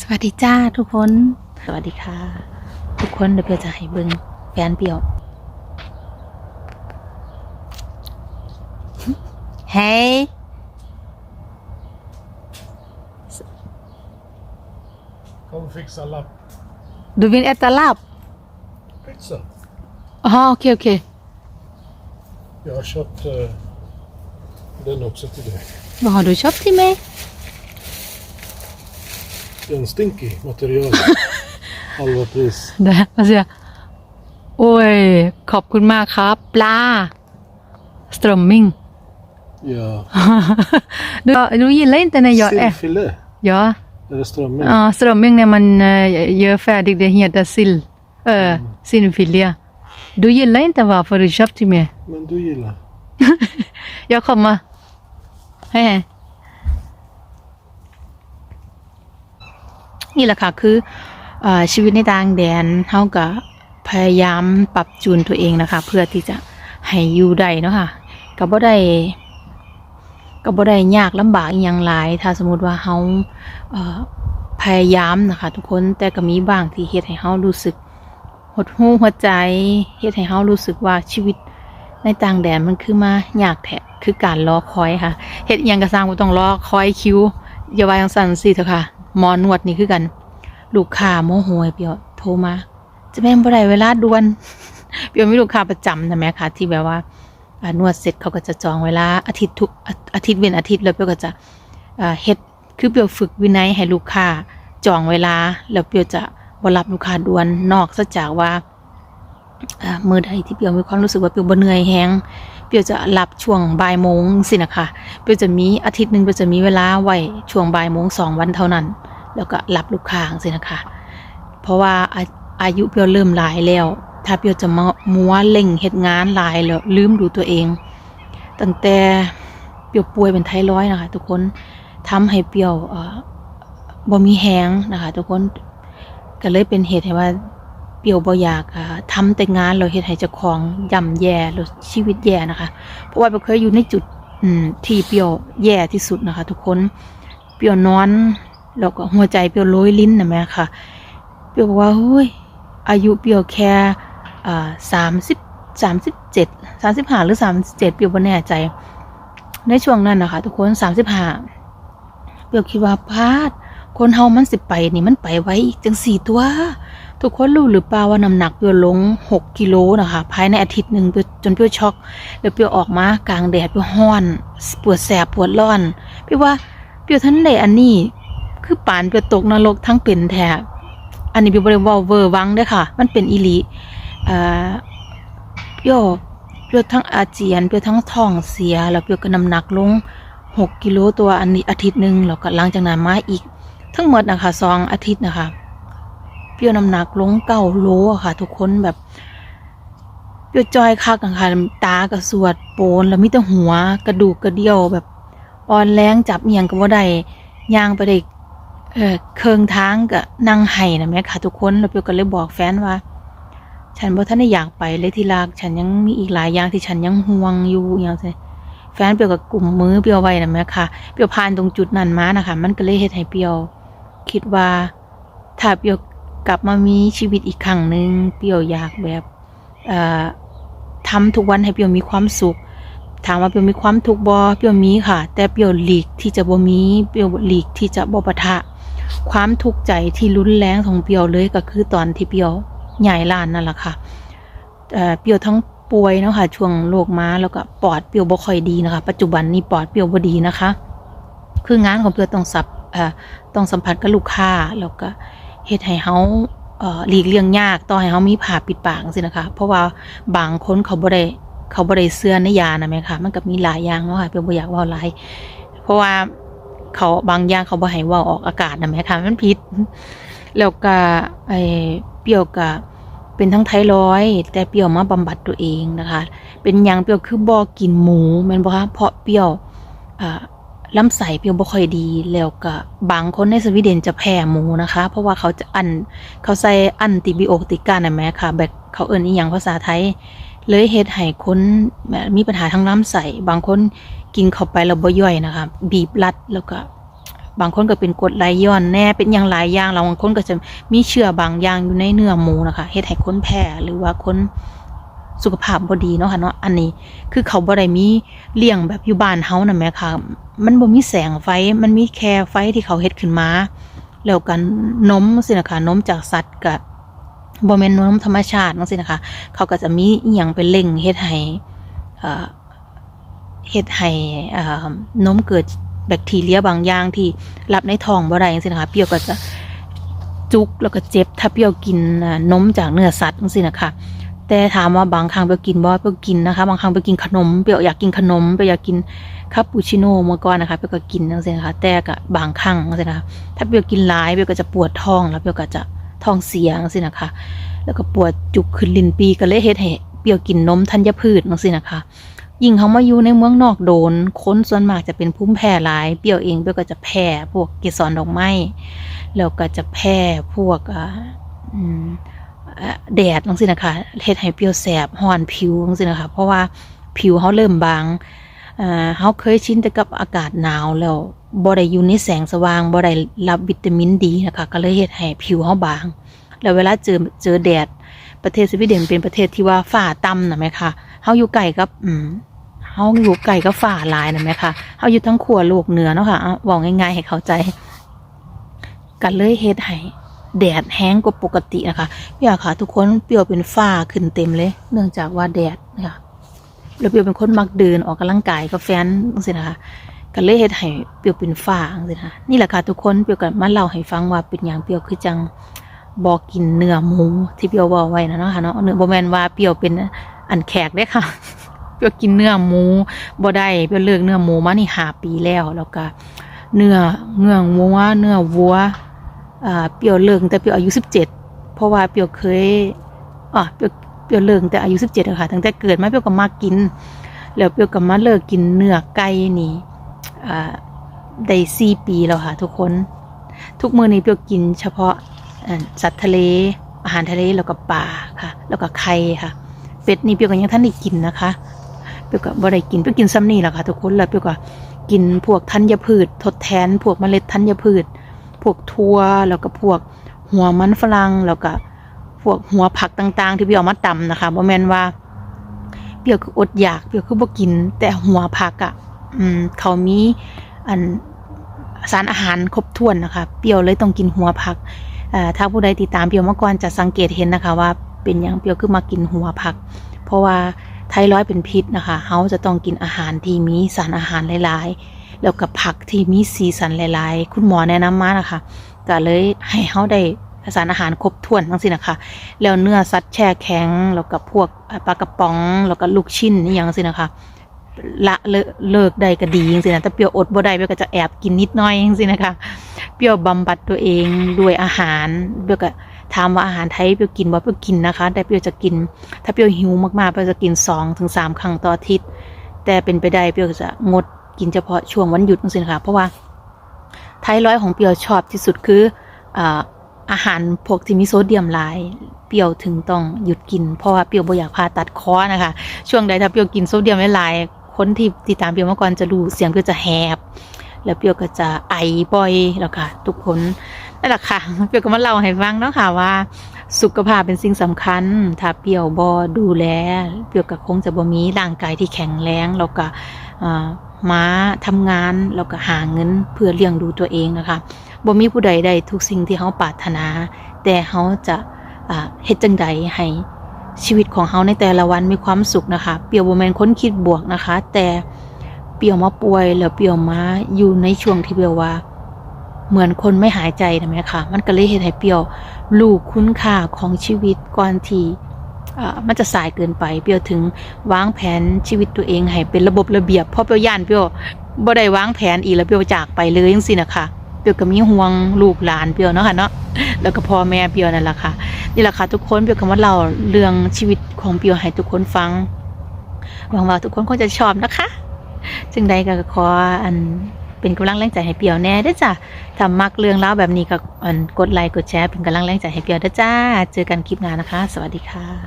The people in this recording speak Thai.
สวัสดีจ้าทุกคน สวัสดีค่ะ ทุกคนเดี๋ยวเปียวจะให้เบิ่งแฟนเปียว เฮ้ย Kom och fixa lapp. ดูวินเอตลาบ Pizza. อ๋อโอเคโอเค Jag har köpt eh, den också till dig. Vad har du köpt till mig? En stinky material. Halva pris. เดี๋ยวมาเสียโอ้ยขอบคุณมากครับ ปลาสตรมมิง Ja. ดูดูยินเล่นแต่ในยอดเอ๊ะ Sillfilé. ยอ Är det strömming? Ja, strömming när man eh, gör färdig, det heter sill. Äh, sillfilé. Du gillar inte varför du köpte till mig? Men du gillar? Jag kommer. Hej hej. นี่แหละค่ะคืออชีวิตในต่างแดนเฮาก็พยายามปรับจูนตัวเองนะคะ เพื่อที่จะให้อยู่ได้เนาะค่ะก็บ่ได้ก็บ่ได้ยากลำบากอีหยังหลาย ถ้าสมมุติว่าเฮาพยายามนะคะ ทุกคนแต่ก็มีบางที่เฮ็ดให้เฮารู้สึกหดหู่หัวใจเฮ็ดให้เฮารู้สึกว่าชีวิตในต่างแดนมันคือมายากแท้คือการรอคอยค่ะเฮ็ดยังก็สร้างบ่ต้องรอคอยคิวอย่าวาจังซั่นสิเถอะค่ะ หมอนวดนี่คือกัน ลูกค้าโมโหเปียวโทรมา จะแม่นบ่ได้เวลาด่วนเปียวมีลูกค้าประจำนะแม่ค่ะที่แบบว่าอ่านวดเสร็จเขาก็จะจองเวลาอาทิตย์ทุกอาทิตย์เว้นอาทิตย์แล้วเปียวก็จะอ่าเฮ็ดคือเปียวฝึกวินัยให้ลูกค้าจองเวลา แล้วเปียวจะบ่รับลูกค้าด่วนนอกซะจากว่า มือใดที่เปียวมีความรู้สึกว่าเปียวบ่เหนื่อยแฮงเปียวจะรับช่วงบ่ายโมงสินะคะเปียวจะมีอาทิตย์หนึ่งเปียวจะมีเวลาไว้ช่วงบ่ายโมงสองวันเท่านั้น แล้วก็รับลูกค้างสินะคะ เพราะว่าอายุเปียวเริ่มหลายแล้ว ถ้าเปียวจะมามัวเล่งเฮ็ดงานหลายแล้วลืมดูตัวเอง ตั้งแต่เปียวป่วยเป็นไทรอยนะคะ ทุกคนทำให้เปียวบ่มีแฮงนะคะ ทุกคนก็เลยเป็นเหตุให้ว่า เปียวบอยากอ่าทำแต่งานเราเฮ็ดให้เจ้าของย่ำแย่หรือชีวิตแย่นะคะ เพราะว่าเปรียวเคยอยู่ในจุดอืมที่เปียวแย่ที่สุดนะคะ ทุกคนเปียวนอนแล้วก็หัวใจเปียวโรยลิ้นนะแม่ค่ะ เปียวบอกว่าเฮ้ยอายุเปียวแค่อ่าสามสิบสามสิบเจ็ดสามสิบห้าหรือสามสิบเจ็ดเปียวบ่แน่ใจ ในช่วงนั้นนะคะ ทุกคนสามสิบห้าเปียวคิดว่าพลาด คนเฮามันสิไปนี่มันไปไว้อีกจังสี่ตัว ทุกคนรู้หรือเปล่าว่าน้ำหนักเปียวลง 6 กิโลนะคะ ภายในอาทิตย์หนึ่งเปียวจนเปียวช็อก แล้วเปียวออกมากลางแดดเปียวห้อน ปวดแสบปวดร้อนเปียวว่าเปียวทันได้อันนี้ คือปานเปียวตกนรกทั้งเป็นแถบอันนี้เปียวบริวอลเวอร์วังด้อค่ะ มันเป็นอีหลีอ่าเปียวเปียวทั้งอาเจียนเปียวทั้งท้องเสีย แล้วเปียวก็น้ำหนักลง 6 กิโลตัวอันนี้อาทิตย์หนึ่งแล้วก็หลังจากนั้นมาอีก ทั้งหมดนะคะสองอาทิตย์นะคะ เปรี้ยวน้ำหนักลงเก้าโลค่ะ ทุกคนแบบเปรี้ยวจอยคักอะคะตากระสวดโปนแล้วมีแต่หัวกระดูกกระเดี่ยวแบบอ่อนแรงจับเอียงก็บ่าได้ย่างไปได้เออเคิงทางก็นั่งไห้นะแม่ค่ะ ทุกคนแล้วเปียวก็เลยบอกแฟนว่า ฉันบ่ทันได้อยากไปเลยที่รักฉันยังมีอีกหลายอย่างที่ฉันยังห่วงอยู่อย่างเงี้ยแฟนเปียวกับกลุ่มมือเปียวไว้นะแม่ค่ะเปียวผ่านตรงจุดนั้นมานะคะ มันก็เลยเฮ็ดให้เปียว คิดว่าถ้าเปียวกลับมามีชีวิตอีกครั้งหนึ่งเปียวอยากแบบเอ่อทำทุกวันให้เปียวมีความสุข ถามว่าเปียวมีความทุกข์บ่เปียวมีค่ะ แต่เปียวหลีกที่จะบ่มีเปียวหลีกที่จะบ่ปะทะ ความทุกข์ใจที่รุนแรงของเปียวเลยก็คือตอนที่เปียวใหญ่ล้านนั่นแหละค่ะเปียวทั้งป่วยนะค่ะช่วงโรคม้าแล้วก็ปอดเปียวบ่ค่อยดีนะคะ ปัจจุบันนี้ปอดเปียวบ่ดีนะคะ คืองานของเปียวต้องสับ ต้องสัมผัสกับลูกค้าแล้วก็เฮ็ดให้เฮาหลีกเลี่ยงยากต่อให้เฮามีผ้าปิดปากจังซี่นะคะ เพราะว่าบางคนเขาบ่ได้เขาบ่ได้เชื่อในยานะแม่ค่ะ มันก็มีหลายอย่างเนาะค่ะเปียวบ่อยากเว้าหลายเพราะว่าเขาบางอย่างเขาบ่ให้เว้าออกอากาศนะแม่ค่ะ มันผิด แล้วก็ไอ้เปรี้ยวก็เป็นทั้งไทรอยแต่เปรี้ยวมาบำบัดตัวเองนะคะ เป็นหยังเปรี้ยวคือบ่กินหมูแม่นบ่คะเพราะเปรี้ยวอ่า ลำไส้เปียวบ่ค่อยดีแล้วก็บางคนในสวีเดนจะแพ้หมูนะคะ เพราะว่าเขาจะอันเขาใส่อันติบิโอติกานะแม่ค่ะแบบเขาเอิ้นอีหยังภาษาไทย เลยเฮ็ดให้คนมีปัญหาทางลำไส้บางคนกินเข้าไปแล้วบ่ย่อยนะคะ บีบรัดแล้วก็ บางคนก็เป็นกรดไหลย้อนแน่เป็นอย่างหลายอย่างแล้วบางคนก็จะมีเชื้อบางอย่างอยู่ในเนื้อหมูนะคะเฮ็ดให้คนแพ้หรือว่าคน สุขภาพบ่ดีเนาะค่ะเนาะอันนี้คือเขาบ่ได้มีเลี้ยงแบบอยู่บ้านเฮานั่นแหมค่ะ มันบ่มีแสงไฟมันมีแค่ไฟที่เขาเฮ็ดขึ้นมา แล้วกันนมสินะคะนมจากสัตว์กับบ่แม่นนมธรรมชาติจังซี่นะคะ เขาก็จะมีอีหยังไปเล่งเฮ็ดให้เอ่อเฮ็ดให้เอ่อนมเกิดแบคทีเรียบางอย่างที่รับในท้องบ่ได้จังซี่นะคะเปรี้ยวก็จะจุกแล้วก็เจ็บถ้าเปรี้ยวกินนมจากเนื้อสัตว์จังซี่นะคะ แต่ถามว่าบางครั้งเปียกินบ่เปียกินนะคะบางครั้งเปียกินขนมเปียวอยากกินขนมเปียอยากกินคาปูชิโน่เมื่อก่อนนะคะเปียวก็กินจังซี่นะคะแต่ก็บางครั้งจังซี่นะคะถ้าเปียวกินหลายเปียวก็จะปวดท้องแล้วเปียวก็จะท้องเสียจังซี่นะคะ แล้วก็ปวดจุกขึ้นลิ้นปีก็เลยเฮ็ดให้เปียวกินนมธัญพืชจังซี่นะคะยิ่งเขามาอยู่ในเมืองนอกโดนคนส่วนมากจะเป็นภูมิแพ้หลาย เปียวเองเปียวก็จะแพ้พวกเกสรดอกไม้แล้วก็จะแพ้พวกอ่าอืมอ่า แดดจังซี่นะคะเฮ็ดให้เปรี้ยวแสบร้อนผิวจังซี่นะคะ เพราะว่าผิวเขาเริ่มบางเขาเคยชินแต่กับอากาศหนาวแล้วบ่ได้อยู่ในแสงสว่างบ่ได้รับวิตามินดีนะคะ ก็เลยเฮ็ดให้ผิวเขาบาง แล้วเวลาเจอเจอแดดประเทศสวีเดนเป็นประเทศที่ว่าฝ้าต่ำนะแม่ค่ะเฮาอยู่ไกลกับอืมเฮาอยู่ไกลกับฝ้าลายนะแม่ค่ะเฮาอยู่ทั้งขั้วโลกเหนือเนาะค่ะเอาเว้าง่ายๆให้เข้าใจกันเลยเฮ็ดให้ แดดแห้งกว่าปกตินะคะพี่อาค่ะทุกคนเปรียวเป็นฝ้าขึ้นเต็มเลย เนื่องจากว่าแดดนะคะแล้วเปรียวเป็นคนมักเดินออกกำลังกายกับแฟนจังซี่นะคะกันเลยเฮ็ดให้เปรียวเป็นฝ้าจังซี่นะคะนี่แหละค่ะทุกคนเปรียวก็มาเล่าให้ฟังว่าเป็นหยังเปรียวคือจังบอกกินเนื้อหมูที่เปียวบอกไว้นะเนาะค่ะเนาะเนื้อบ่แม่นว่าเปียวเป็นอันแขกได้ค่ะ เปียวกินเนื้อหมูบ่ได้เปียวเลิกเนื้อหมูมานี่หาปีแล้วแล้วก็เนื้อเนื้อวัวเนื้อวัว เปียวเลิงแต่เปียวอายุ17เพราะว่าเปียวเคยอะเปียวเปียวเลิงแต่อายุ17อะค่ะตั้งแต่เกิดมาเปียวก็มากิน แล้วเปียวก็มาเลิกกินเนื้อไก่นี่ได้สี่ปีแล้วค่ะทุกคน ทุกมื้อนี้เปียวกินเฉพาะสัตว์ทะเล อาหารทะเลแล้วก็ปลาค่ะ แล้วก็ไข่ค่ะเป็ดนี่เปียวก็ยังท่านได้กินนะคะเปียวก็บ่ได้กินเปียวกินซ้ำนี่แหละค่ะทุกคนแล้วเปียวก็กินพวกธัญพืช ทดแทน พวกเมล็ดธัญพืช พวกถั่วแล้วก็พวกหัวมันฝรั่งแล้วก็พวกหัวผักต่างๆ ที่เปียวเอามาตำนะคะบ่แม่นว่าเปียวคืออดอยากเปียวคือบ่กิน แต่หัวผักอะอืมเขามีอันสารอาหารครบถ้วนนะคะเปียวเลยต้องกินหัวผักอ่าถ้าผู้ใดติดตามเปียวมาก่อนจะสังเกตเห็นนะคะว่าเป็นอย่างเปียวคือมากินหัวผัก เพราะว่าไทรอยด์เป็นพิษนะคะเขาจะต้องกินอาหารที่มีสารอาหารหลายๆ แล้วกับผักที่มีสีสันหลายๆ คุณหมอแนะนำมานะคะก็เลยให้เขาได้สารอาหารครบถ้วนทั้งสิ้นนะคะ แล้วเนื้อสัตว์แช่แข็ง แล้วกับพวกปลากระป๋อง แล้วก็ลูกชิ้นนี่ย่างสินะคะ ละเลิกเลิกได้ก็ดีจริงๆนะแต่เปรียวอดบ่ได้เปรียวก็จะแอบกินนิดน้อยจริงๆนะคะ เปรียวบำบัดตัวเองด้วยอาหารเปรียวก็ถามว่าอาหารไทยเปรียวกินบ่เปรียวกินนะคะ แต่เปรียวจะกิน ถ้าเปรียวหิวมากๆเปรียวจะกินสองถึงสามครั้งต่ออาทิตย์ แต่เป็นไปได้เปรียวจะงด กินเฉพาะช่วงวันหยุดจริงๆนะคะเพราะว่าไทร้อยของเปียวชอบที่สุดคืออาหารพวกที่มีโซเดียมหลาย เปียวถึงต้องหยุดกิน เพราะว่าเปียวบ่อยากผ่าตัดคอนะคะ ช่วงใดถ้าเปียวกินโซเดียมหลายคนที่ติดตามเปียวมาก่อนจะรู้เสียงเปียวจะแหบ แล้วเปียวก็จะไอบ่อยแล้วค่ะ ทุกคนนั่นแหละค่ะ เปียวก็มาเล่าให้ฟังเนาะค่ะว่า สุขภาพเป็นสิ่งสำคัญ ถ้าเปียวบ่ดูแล เปียวก็คงจะบ่มีร่างกายที่แข็งแรงแล้วก็ ม้าทำงานแล้วก็หาเงินเพื่อเลี้ยงดูตัวเองนะคะบ่มีผู้ใดได้ทุกสิ่งที่เฮาปรารถนา แต่เฮาจะเฮ็ดจังใดให้ชีวิตของเฮาในแต่ละวันมีความสุขนะคะ เปียวบ่แมนค้นคิดบวกนะคะ แต่เปียวมาป่วยแล้วเปียวมาอยู่ในช่วงที่เปียวว่า เหมือนคนไม่หายใจนะแม่ค่ะ มันก็เลยเฮ็ดให้เปียวรู้คุณค่าของชีวิตก่อนที่ มันจะสายเกินไป เปียวถึงวางแผนชีวิตตัวเองให้เป็นระบบระเบียบเพราะเปียวย่านเปียวบ่ได้วางแผนอีกแล้วเปียวจากไปเลยจังซี่นะคะเปียวก็มีห่วงลูกหลานเปียวเนาะค่ะเนาะแล้วก็พ่อแม่เปียวนั่นแหละค่ะนี่แหละค่ะทุกคนเปียวคำว่าเราเรื่องชีวิตของเปียวให้ทุกคนฟังหวังว่าทุกคนคงจะชอบนะคะจึงใดก็ขออันเป็นกำลังแรงใจให้เปียวแน่ด้จ้ะถ้ามักเรื่องเล่าแบบนี้ก็อันกดไลค์กดแชร์เป็นกำลังแรงใจให้เปียวด้จ้า เจอกันคลิปหน้านะคะ สวัสดีค่ะ